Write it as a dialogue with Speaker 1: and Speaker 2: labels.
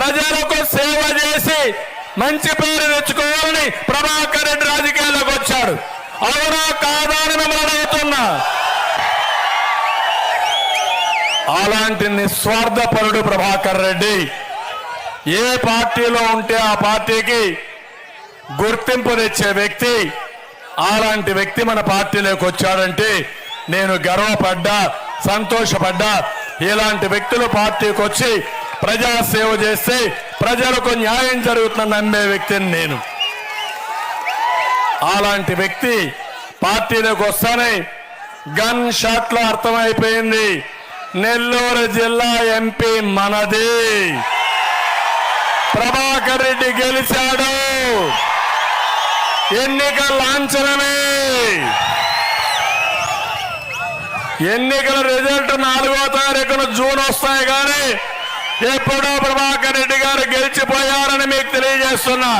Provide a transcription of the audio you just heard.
Speaker 1: ప్రజలకు సేవ చేసి మంచి పేరు తెచ్చుకోవాలని ప్రభాకర్ రెడ్డి రాజకీయాల్లోకి వచ్చాడు. అవునా కాదా అని మిమ్మల్ని అడుగుతున్నా. అలాంటి నిస్వార్థపరుడు ప్రభాకర్ రెడ్డి ఏ పార్టీలో ఉంటే ఆ పార్టీకి గుర్తింపు తెచ్చే వ్యక్తి అలాంటి వ్యక్తి మన పార్టీలోకి వచ్చాడంటే నేను గర్వపడ్డా సంతోషపడ్డా. ఇలాంటి వ్యక్తులు పార్టీకి వచ్చి ప్రజా సేవ చేస్తే ప్రజలకు న్యాయం జరుగుతుందని నమ్మే వ్యక్తిని నేను. అలాంటి వ్యక్తి పార్టీలోకి వస్తానే గన్ షాట్లో అర్థమైపోయింది. నెల్లూరు జిల్లా ఎంపీ మనది. ప్రభాకర్ రెడ్డి గెలిచాడు. ఎన్నిక లాంఛనమే. ఎన్నికల రిజల్ట్ నాలుగో తారీఖున జూన్ వస్తాయి కానీ ఎప్పుడో ప్రభాకర్ రెడ్డి గారు గెలిచిపోయారని మీకు తెలియజేస్తున్నా.